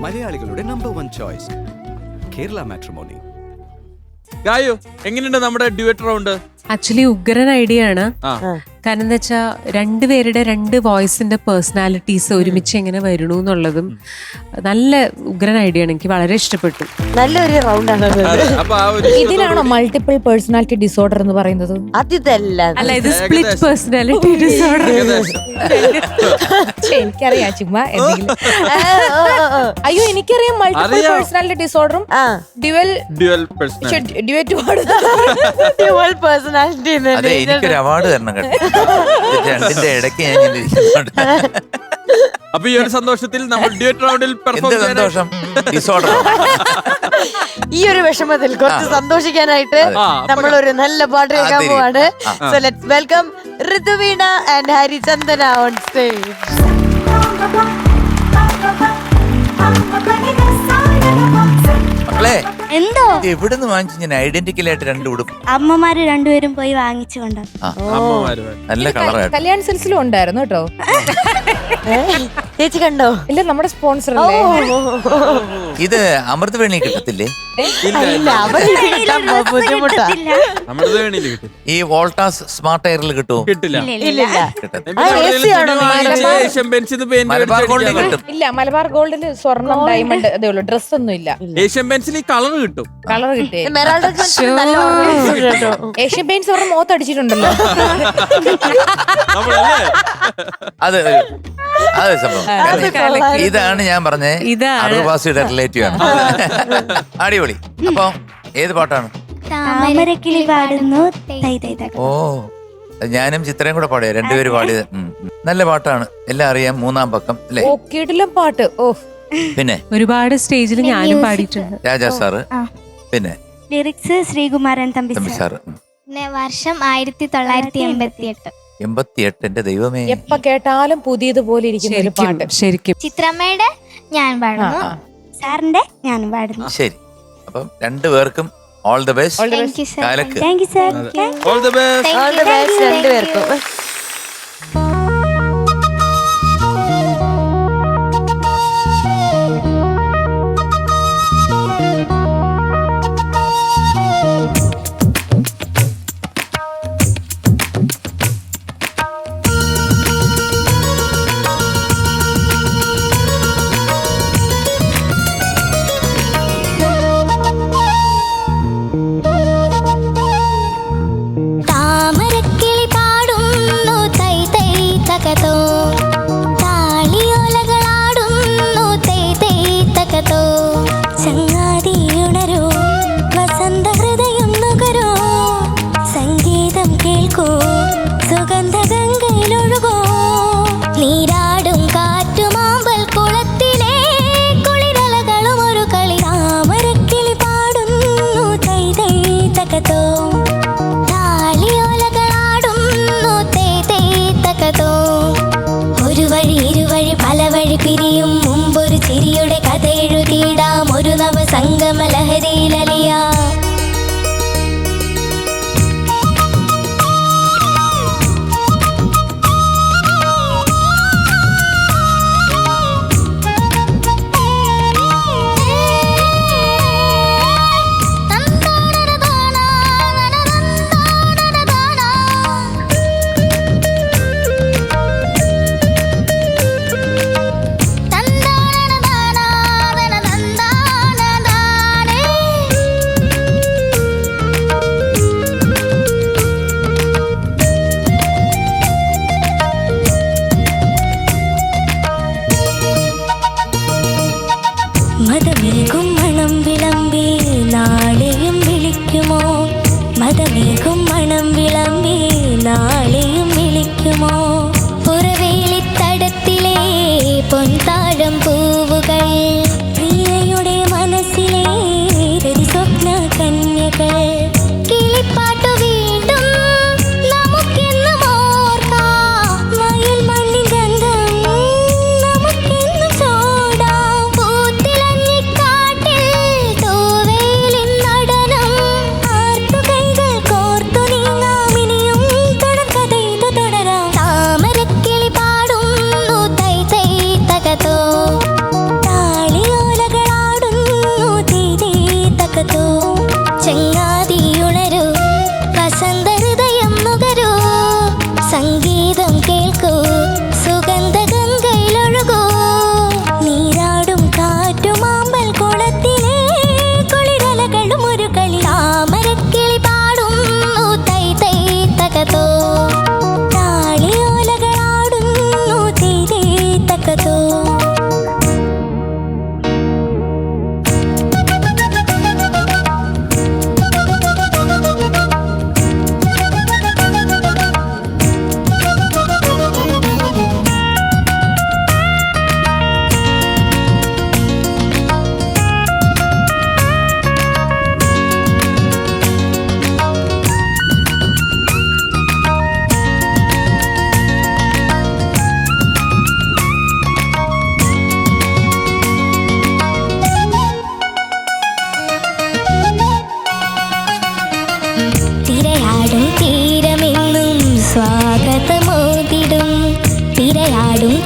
മലയാളികളുടെ number one choice Kerala matrimony Gayu എങ്ങനെയുണ്ട് നമ്മുടെ ഡ്യുവറ്റ് റൗണ്ട് ആക്ച്വലി ഉഗ്രൻ ഐഡിയ ആണ്. ആ. കാരണം എന്താ വെച്ചാൽ രണ്ടുപേരുടെ രണ്ട് വോയിസിന്റെ പേഴ്സണാലിറ്റീസ് ഒരുമിച്ച് എങ്ങനെ വരണു എന്നുള്ളതും നല്ല ഉഗ്രൻ ഐഡിയ ആണ്. എനിക്ക് വളരെ ഇഷ്ടപ്പെട്ടു. നല്ലൊരു റൗണ്ടാണ് അപ്പൊ ആ ഒരു ഇതിനാണോ മൾട്ടിപ്പിൾ പേഴ്സണാലിറ്റി ഡിസോർഡർ എന്ന് പറയുന്നത്? അതിതല്ല. അല്ല ഇത് സ്പ്ലിറ്റ്. പേഴ്സണാലിറ്റി ഡിസോർഡർ ഏകദേശം. ഛെ, എനിക്കറിയാം ചുമ്മാ എന്തെങ്കിലും. അയ്യോ എനിക്കറിയാം മൾട്ടിപ്പിൾ അറിയാം. പേഴ്സണാലിറ്റി ഡിസോർഡറും ആ. Dual dual personal duet dual personality അതെ എനിക്കൊരു അവാർഡ് തരണം കേട്ടോ. രണ്ടിന്റെ ഇടയ്ക്ക് ഞാൻ ഇങ്ങനെ ഇരിക്കുന്നുണ്ട്. അപ്പൊ ഈ ഒരു സന്തോഷത്തിൽ നമ്മൾ ഡ്യൂറ്റ് റൗണ്ടിൽ എന്ത് സന്തോഷം? ഡിസോർഡർ ഈ ഒരു വിഷമത്തിൽ കുറച്ച് സന്തോഷിക്കാനായിട്ട് ആ, നമ്മൾ ഒരു നല്ല പാട്ട് കേൾക്കാൻ. പോവാണ്. ആ. So let's welcome Rituveena and Harichandana on stage മക്കളെ എന്തോ? എവിടെ എവിടുന്ന് വാങ്ങിച്ചു? ഞാൻ ഐഡന്റിക്കൽ ആയിട്ട് രണ്ട് ഉടുപ്പ്. അമ്മമാര് രണ്ടുപേരും പോയി വാങ്ങിച്ചു കൊണ്ടു ആ അമ്മമാര് നല്ല കളറായിട്ട് കല്യാൺ സിൽസിലും ഉണ്ടായിരുന്നു കേട്ടോ. ചേച്ചി കണ്ടോ? ഇല്ല നമ്മുടെ സ്പോൺസർ അല്ലേ? ഇത് അമൃതവേണി കിട്ടത്തില്ലേ? ഇല്ല ഇല്ല ഇല്ല. അവർ കിട്ടാൻ ബുദ്ധിമുട്ടാ. നമ്മുടെ വേണിയിൽ കിട്ടി. ഈ വോൾട്ടാസ് സ്മാർട്ട് എയറിൽ കിട്ടുമോ? കിട്ടില്ല. ഇല്ല കിട്ടത്തില്ല. ആ, AC ആണോ നിങ്ങളുടെ? ഏഷ്യൻ പെൻസിന് പെയിന്റ് കിട്ടും. ഇല്ല മലബാർ ഗോൾഡിൽ സ്വർണം ഡയമണ്ട് അതേ ഉള്ളൂ. ഡ്രസ് ഒന്നും ഇല്ല. ഏഷ്യൻ പെൻസിൽ ഈ കളർ കിട്ടും. കളർ കിട്ടി ഏഷ്യൻ പെയിന്റ്സ് അവരുടെ മുഖത്ത് അടിച്ചിട്ടുണ്ടല്ലോ നമ്മളല്ലേ? അത് അത്. സംഭവം. അത് കൊള്ളാം. ഇതാണ് ഞാൻ പറഞ്ഞേ. ഇതാണ്. അറുവാസിയുടെ റിലേറ്റീവ് ആണ്. അടിപൊളി. അപ്പൊ ഏത് പാട്ടാണ്? താമരക്കിളി പാടുന്നു. ഓ ഞാനും ചിത്രയും കൂടെ പാടിയ രണ്ടുപേര് പാടിയത്. നല്ല പാട്ടാണ്. എല്ലാം അറിയാം. മൂന്നാം പക്കം അല്ലേ? ഓ പാട്ട്. ഓ. പിന്നെ? ഒരുപാട് സ്റ്റേജിൽ ഞാനും പാടിയിട്ടുണ്ട്. രാജാ സാറ്. ആ. പിന്നെ? Lyrics Sreekumaran Thampi Thampi sir. Sir. പിന്നെ വർഷം ആയിരത്തി തൊള്ളായിരത്തി എൺപത്തി എട്ട് എൺപത്തിയെട്ട് എന്റെ ദൈവമേ. എപ്പ കേട്ടാലും പുതിയതുപോലെ ഇരിക്കുന്ന ഒരു ശരിക്കും പാട്ട്. ശരിക്കും. ചിത്രമ്മയുടെ ഞാൻ പാടുന്നു. സാറിന്റെ ഞാൻ പാടുന്നു. ശരി. അപ്പം രണ്ടു പേർക്കും all the best thank you sir കാലക്ക്. Thank you sir all the best all the best രണ്ടുപേർക്കും.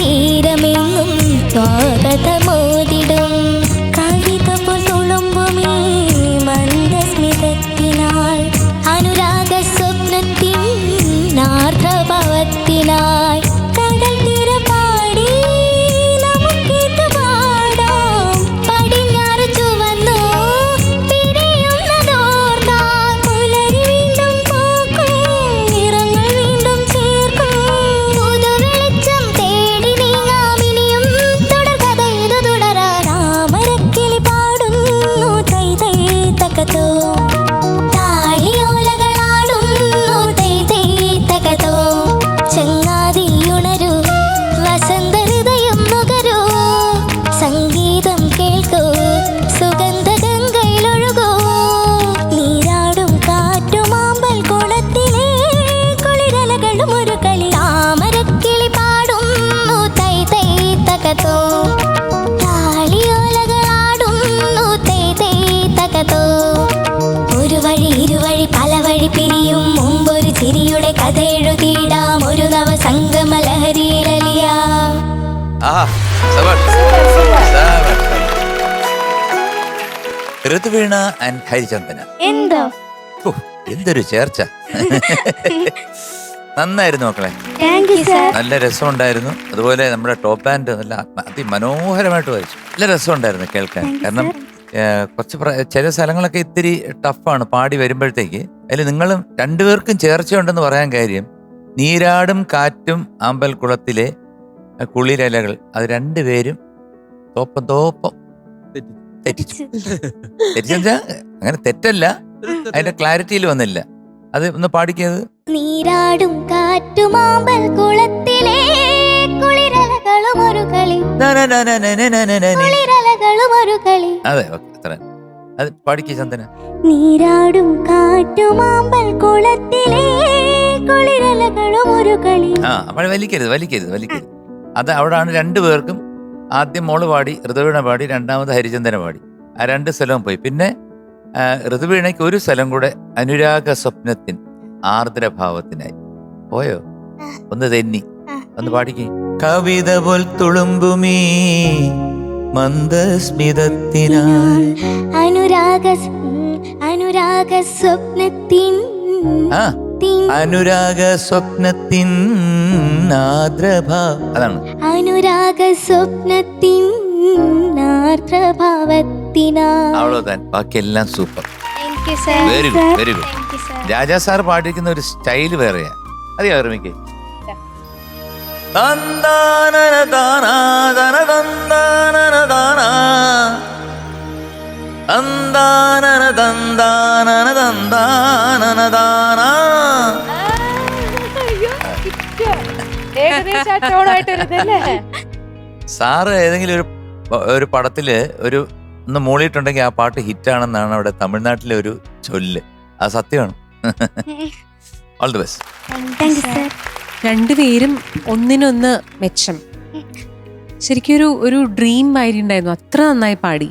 തീരമെങ്ങും സ്വാഗതമോതിടും. കവിത പോൽ തുളുമ്പുമീ മന്ദസ്മിതത്തിനാൽ അനുരാഗ സ്വപ്നത്തിൻ ആർദ്രഭാവത്തിനായി ഋതുവീണ ആൻഡ് ഹരിചന്ദന. എന്തോ? എന്തൊരു ചേർച്ച. നന്നായിരുന്നു മക്കളെ. നല്ല രസമുണ്ടായിരുന്നു. അതുപോലെ നമ്മുടെ ടോപ്പ് ആൻഡ് നല്ല അതിമനോഹരമായിട്ട് വായിച്ചു നല്ല രസമുണ്ടായിരുന്നു കേൾക്കാൻ. കാരണം കുറച്ച് ചില സ്ഥലങ്ങളൊക്കെ ഇത്തിരി ടഫാണ് പാടി വരുമ്പോഴത്തേക്ക് അതിൽ നിങ്ങളും രണ്ടുപേർക്കും ചേർച്ചയുണ്ടെന്ന് പറയാൻ കാര്യം നീരാടും കാറ്റും ആമ്പൽ കുളത്തിലെ ആ കുളിരലകൾ അത് രണ്ടുപേരും തോപ്പം തോപ്പം തെറ്റിച്ചു. തെറ്റിച്ചാ. അങ്ങനെ തെറ്റല്ല. അതിന്റെ ക്ലാരിറ്റിയിൽ വന്നില്ല. അത് ഒന്ന് പാടിക്കത് നീരാടും കാറ്റുമാമ്പൽ കുളത്തിലെ കുളിരലകളും ഒരു കളി. കുളിരലകളും ഒരു കളി. അതെ അത്ര. അത് പാടിക്കേ ചന്ദന. നീരാടും കാറ്റുമാമ്പൽ കുളത്തിലെ കുളിരലകളും ഒരു കളി. ആ അപ്പോൾ വലിക്കരുത് വലിക്കരുത് വലിക്കരുത്. അത് അവിടെയാണ് രണ്ടു പേർക്കും ആദ്യം മോൾ പാടി ഋതുവീണ പാടി രണ്ടാമത് ഹരിചന്ദന പാടി. ആ രണ്ട് സ്ഥലവും പോയി. പിന്നെ ഋതുവീണയ്ക്ക് ഒരു സ്ഥലം കൂടെ അനുരാഗ സ്വപ്നത്തിൻ ആർദ്രഭാവത്തിനായി. പോയോ? ഒന്ന് തെന്നി. ഒന്ന് പാടിക്കേ. കവിത പോൽ തുളുമ്പുമീ മന്ദസ്മിതത്തിനാൽ. അനുരാഗ അനുരാഗ സ്വപ്നത്തിൻ. ആ. അനുരാഗ സ്വപ്നത്തിൻ അതാണ്. അനുരാഗ സ്വപ്നത്തിൻ ബാക്കിയെല്ലാം super. Very good very good Raja sir പാടിക്കുന്ന ഒരു സ്റ്റൈൽ വേറെയാ. അറിയാം ഓർമ്മയ്ക്ക് ദാന ദാന ദാന ദാന ഏകദേശം തന്താനന തന്താനന താന സാറ് ഏതെങ്കിലും ഒരു ഒരു പടത്തിൽ ഒരു ഒന്ന് മൂളിയിട്ടുണ്ടെങ്കിൽ ആ പാട്ട് ഹിറ്റാണെന്നാണ് അവിടെ തമിഴ്നാട്ടിലെ ഒരു ചൊല്ല്. അത് സത്യമാണ്. ഓൾ ദി ബെസ്റ്റ് രണ്ടുപേരും ഒന്നിനൊന്ന് മെച്ചം. ശരിക്കും ഒരു ഒരു ഡ്രീം മാതിരി ഉണ്ടായിരുന്നു അത്ര നന്നായി പാടി.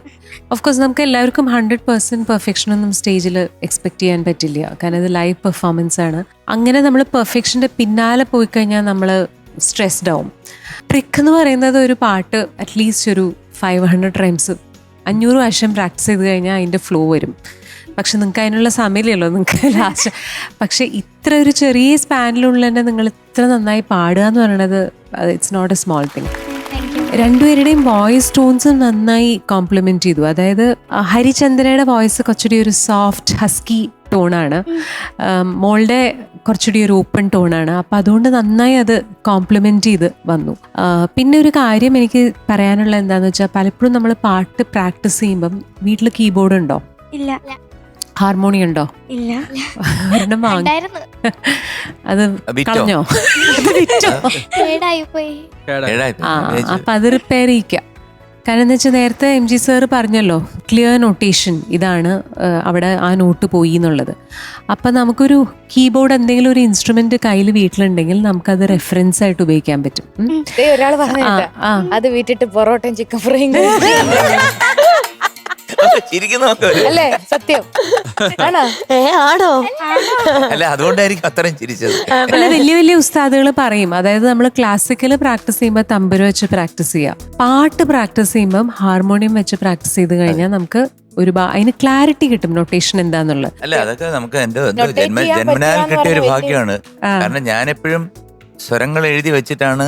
ഓഫ് കോഴ്സ് നമുക്ക് എല്ലാവർക്കും ഹൺഡ്രഡ് പെർസെന്റ് പെർഫെക്ഷൻ ഒന്നും സ്റ്റേജിൽ എക്സ്പെക്ട് ചെയ്യാൻ പറ്റില്ല. കാരണം ഇത് ലൈവ് പെർഫോമൻസ് ആണ്. അങ്ങനെ നമ്മൾ പെർഫെക്ഷന്റെ പിന്നാലെ പോയി കഴിഞ്ഞാൽ നമ്മൾ സ്ട്രെസ്ഡ് ആവും. ട്രിക്ക് എന്ന് പറയുന്നത് ഒരു പാട്ട് അറ്റ്ലീസ്റ്റ് ഒരു ഫൈവ് ഹൺഡ്രഡ് ടൈംസ് അഞ്ഞൂറ് വർഷം പ്രാക്ടീസ് ചെയ്ത് കഴിഞ്ഞാൽ അതിന്റെ ഫ്ലോ വരും. പക്ഷെ നിങ്ങൾക്ക് അതിനുള്ള സമയമില്ലല്ലോ നിങ്ങൾക്ക് ലാസ്റ്റ് പക്ഷെ ഇത്ര ഒരു ചെറിയ സ്പാനിലുള്ള തന്നെ നിങ്ങൾ ഇത്ര നന്നായി പാടുക എന്ന് പറയുന്നത് it's not a small thing രണ്ടുപേരുടെയും വോയിസ് ടോൺസ് നന്നായി കോംപ്ലിമെന്റ് ചെയ്തു. അതായത് ഹരിചന്ദ്രയുടെ വോയിസ് കുറച്ചുകൂടി ഒരു സോഫ്റ്റ് ഹസ്കി ടോണാണ് മോളുടെ കുറച്ചുകൂടി ഒരു ഓപ്പൺ ടോണാണ് അപ്പം അതുകൊണ്ട് നന്നായി അത് കോംപ്ലിമെന്റ് ചെയ്ത് വന്നു. പിന്നെ ഒരു കാര്യം എനിക്ക് പറയാനുള്ള എന്താണെന്ന് വെച്ചാൽ പലപ്പോഴും നമ്മൾ പാട്ട് പ്രാക്ടീസ് ചെയ്യുമ്പം വീട്ടിൽ കീബോർഡ് ഉണ്ടോ? ഇല്ല. ഹാർമോണിയം ഉണ്ടോ ഇല്ല. ഒരെണ്ണം വാങ്ങി. ഉണ്ടായിരുന്നു. അത് വിറ്റോ? കളഞ്ഞോ? അത് വിറ്റോ? കേടായി. പോയി ഏഴായി ആ അപ്പൊ അത് റിപ്പയർ ചെയ്യിക്കാം. കാരണം എന്ന് വെച്ചാൽ നേരത്തെ എം ജി സാറ് പറഞ്ഞല്ലോ ക്ലിയർ നൊട്ടേഷൻ ഇതാണ് ആ, അവിടെ ആ നോട്ട് പോയി എന്നുള്ളത്. അപ്പം നമുക്കൊരു കീബോർഡ് എന്തെങ്കിലും ഒരു ഇൻസ്ട്രുമെന്റ് കയ്യിൽ വീട്ടിലുണ്ടെങ്കിൽ നമുക്കത് റെഫറൻസ് ആയിട്ട് ഉപയോഗിക്കാൻ പറ്റും. ഉം. ഒരാൾ പറഞ്ഞു ആ, ആ. അത് വിട്ടിട്ട് പൊറോട്ടയും ചിക്കൻ ഫ്രൈയും നോക്ക്. അല്ലേ? സത്യം. ആണോ? ഏ ആണോ അല്ല അതുകൊണ്ടായിരിക്കും അത്രയും ചിരിച്ചത്. പിന്നെ വലിയ വലിയ ഉസ്താദുകൾ പറയും. അതായത് നമ്മൾ ക്ലാസിക്കൽ പ്രാക്ടീസ് ചെയ്യുമ്പോൾ തമ്പുര വെച്ച് പ്രാക്ടീസ് ചെയ്യാം. പാട്ട് പ്രാക്ടീസ് ചെയ്യുമ്പോൾ ഹാർമോണിയം വെച്ച് പ്രാക്ടീസ് ചെയ്ത് കഴിഞ്ഞാൽ നമുക്ക് ഒരു അതിന് ക്ലാരിറ്റി കിട്ടും നൊട്ടേഷൻ എന്താന്നുള്ളത്. അല്ല അതൊക്കെ നമുക്ക് എന്റെ എന്തോ ജന്മ ജന്മനാൽ കിട്ടിയ ഒരു ഭാഗ്യമാണ്. കാരണം ഞാൻ എപ്പോഴും സ്വരങ്ങൾ എഴുതി വെച്ചിട്ടാണ്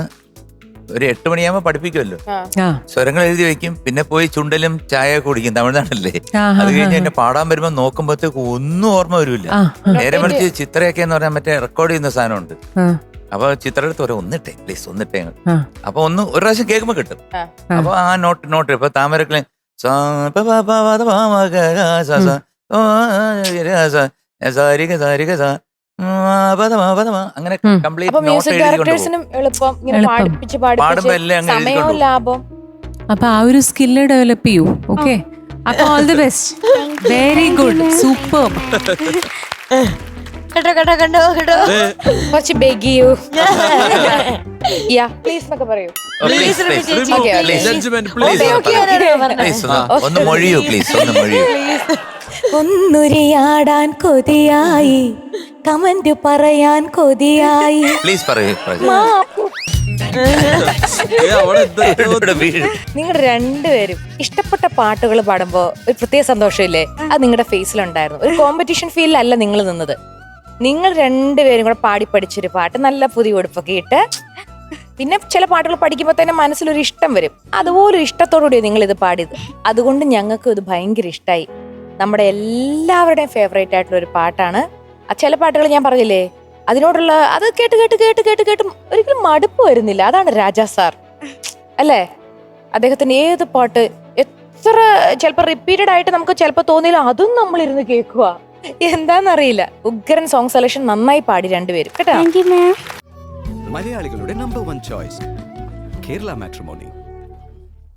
ഒരു എട്ട് മണിയാകുമ്പോ പഠിപ്പിക്കുമല്ലോ. സ്വരങ്ങൾ എഴുതി വെക്കും. പിന്നെ പോയി ചുണ്ടലും ചായ കുടിക്കും. തമിഴ്നാടല്ലേ അത് കഴിഞ്ഞ് എന്നെ പാടാൻ വരുമ്പോ നോക്കുമ്പോഴത്തേക്ക് ഒന്നും ഓർമ്മ വരില്ല. നേരെ മറിച്ച് ചിത്രയൊക്കെ എന്ന് പറഞ്ഞാൽ മറ്റേ റെക്കോർഡ് ചെയ്യുന്ന സാധനമുണ്ട്. അപ്പൊ ചിത്ര എടുത്ത് പറയാം ഒന്നിട്ടേ പ്ലീസ് ഒന്നിട്ടേ അങ്ങ്." അപ്പൊ ഒന്ന് ഒരു പ്രാവശ്യം കേൾക്കുമ്പോ കിട്ടും. അപ്പൊ ആ നോട്ട് നോട്ട് ഇപ്പൊ താമരക്കിളി സാ പ പ പ പ ത മ ഗ ഗ സ സ ഓ ര സ സാരിക സാരിക സ അങ്ങനെ കംപ്ലീറ്റ് അപ്പൊ നോട്ട് മ്യൂസിക് എഴുതി കൊണ്ടുപോകും ഡയറക്ടേഴ്സിനും എളുപ്പം ഇങ്ങനെ എളുപ്പം. പാടിപ്പിച്ച് പാടുമ്പോ പാടിപ്പിച്ച് അങ്ങ് എഴുതി സമയവും കൊണ്ടുപോകും. ലാഭം. അപ്പൊ ആ ഒരു സ്കില്ല് ഡെവലപ്പ് ചെയ്യൂ ഓക്കെ അപ്പൊ all the best very good super കേട്ടോ കേട്ടോ കണ്ടോ കേട്ടോ കുറച്ച് ബെഗിയു യാ പ്ലീസ് എന്നൊക്കെ പറയൂ. Please, Please, please, ചേച്ചി. Okay, okay. please. Judgement Please, please ഒന്ന് പറയൂ. Please, ഒന്ന് ഒന്ന് മൊഴിയൂ പ്ലീസ് ഒന്ന് മൊഴിയൂ. ഒന്നുരിയാടാൻ കൊതിയായി. കമന്റ് പറയാൻ കൊതിയായി. പ്ലീസ് പറയൂ. നിങ്ങൾ രണ്ടുപേരും ഇഷ്ടപ്പെട്ട പാട്ടുകൾ പാടുമ്പോൾ ഒരു പ്രത്യേക സന്തോഷമില്ലേ? അത് നിങ്ങളുടെ ഫേസിലുണ്ടായിരുന്നു. ഒരു കോമ്പറ്റീഷൻ അല്ല നിങ്ങൾ നിന്നത്. നിങ്ങൾ രണ്ടുപേരും കൂടെ പാടി പഠിച്ചൊരു പാട്ട് നല്ല പുതിയ ഉടുപ്പൊക്കെ ഇട്ട് പിന്നെ ചില പാട്ടുകൾ പഠിക്കുമ്പോൾ തന്നെ മനസ്സിലൊരു ഇഷ്ടം വരും. അതുപോലെ ഇഷ്ടത്തോടുകൂടി നിങ്ങൾ ഇത് പാടിയത്. അതുകൊണ്ട് ഞങ്ങൾക്ക് ഇത് ഭയങ്കര ഇഷ്ടമായി നമ്മുടെ എല്ലാവരുടെയും ഫേവറേറ്റ് ആയിട്ടുള്ള ഒരു പാട്ടാണ് ചില പാട്ടുകൾ ഞാൻ പറഞ്ഞില്ലേ? അതിനോടുള്ള അത് കേട്ട് കേട്ട് കേട്ട് കേട്ട് കേട്ട് ഒരിക്കലും മടുപ്പ് വരുന്നില്ല. അതാണ് രാജാ സാർ. അല്ലേ? അദ്ദേഹത്തിന്റെ ഏത് പാട്ട് എത്ര ചിലപ്പോൾ റിപ്പീറ്റഡ് ആയിട്ട് നമുക്ക് ചിലപ്പോൾ തോന്നിയില്ല അതും നമ്മൾ ഇരുന്ന് കേൾക്കുക. എന്താന്നറിയില്ല. ഉഗ്രൻ സോങ് സെലക്ഷൻ നന്നായി പാടി രണ്ടുപേരും. കേട്ടോ? മലയാളികളുടെ number one choice Kerala matrimony